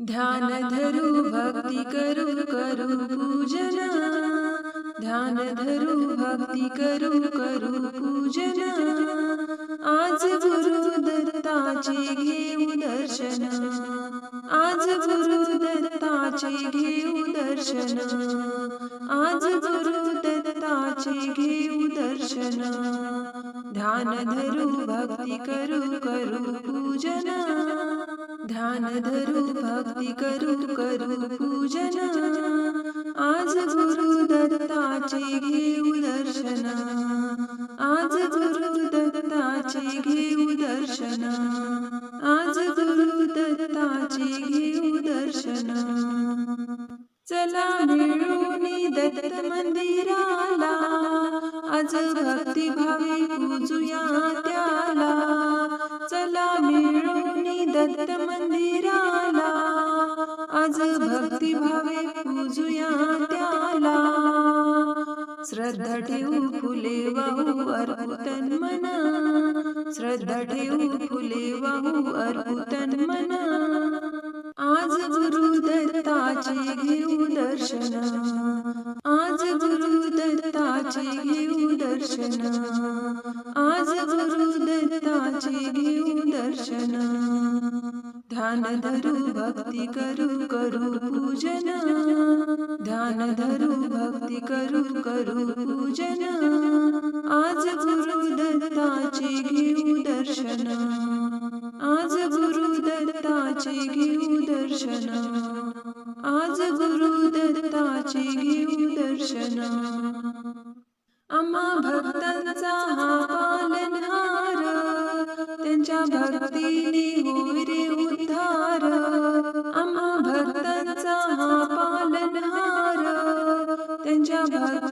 ध्यान धरू भक्ती करू करू पूजना। ध्यान धरू भक्ती करू करू पूजना। आज गुरु दत्ताचे घेऊ दर्शन। आज गुरु दत्ताचे घेऊ दर्शन। आज गुरु दत्ताचे घेऊ दर्शन। ध्यान धरू भक्ती करू करू पूजन। ध्यान धरू भक्ती करू करू पूजन आज गुरु दत्ताचे घेऊ दर्शन। आज गुरु दत्ताचे घेऊ दर्शन। आज गुरु दत्ताचे घेऊ दर्शन। चला मिळून दत्त मंदिराला आज भक्ती भावे पूजूया त्याला। दत्त मंदिराला आज भक्ती भावे पूजूया त्याला. श्रद्धा ठेवू फुले वाहू अर्पुतन मना. श्रद्धा ठेवू फुले वाहू अर्पुतन मना. आज गुरु दत्ताचे घेऊ दर्शन. ध्यान धरू भक्ती करू करू पूजन। ध्यान धरू भक्ती करू करू पूजन। आज गुरु दत्ताचे घेऊ दर्शन। आज गुरु दत्ताचे घेऊ दर्शन। आज गुरु दत्ताचे घेऊ दर्शन। आम्हा भक्तांचा हा पालनहार। त्यांच्या भक्तीने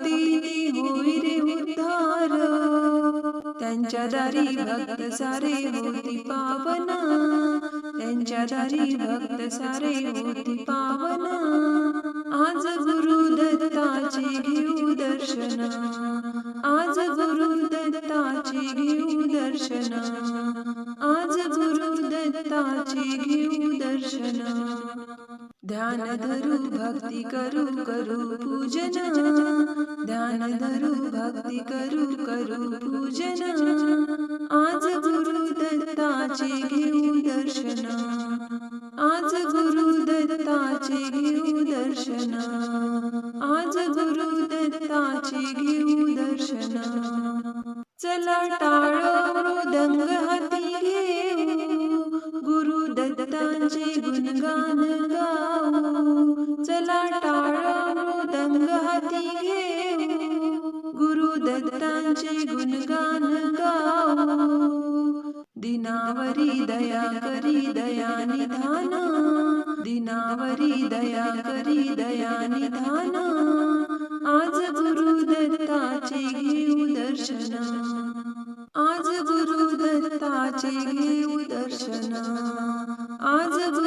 भक्तीने होई रे उद्धार. त्यांच्या दारी भक्त सारे होती पावना. त्यांच्या दारी भक्त सारे होती पावना. आज भक्ति करू करू पूजन। ध्यान धरू भक्ति करू करू पूजन। आज गुरु दत्ताचे घेऊ दर्शन। आज गुरु दत्ताचे घेऊ दर्शन। आज गुरु दत्ताचे घेऊ दर्शन। चला टाळ मृदंग हाती घेऊ। गुरु दत्ताचे गुणगान गुरु गुणगान गाऊ. दिनावरी दया करी दया निधान. दिनावरी दया करी दया निधान. आज गुरु दत्ताचे घेऊ दर्शन. आज गुरु दत्ताचे घेऊ दर्शन. आज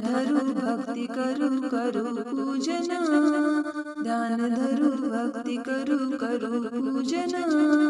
धरू भक्ति करू करू पूजना. ध्यान धरू भक्ति करू करू पूजना.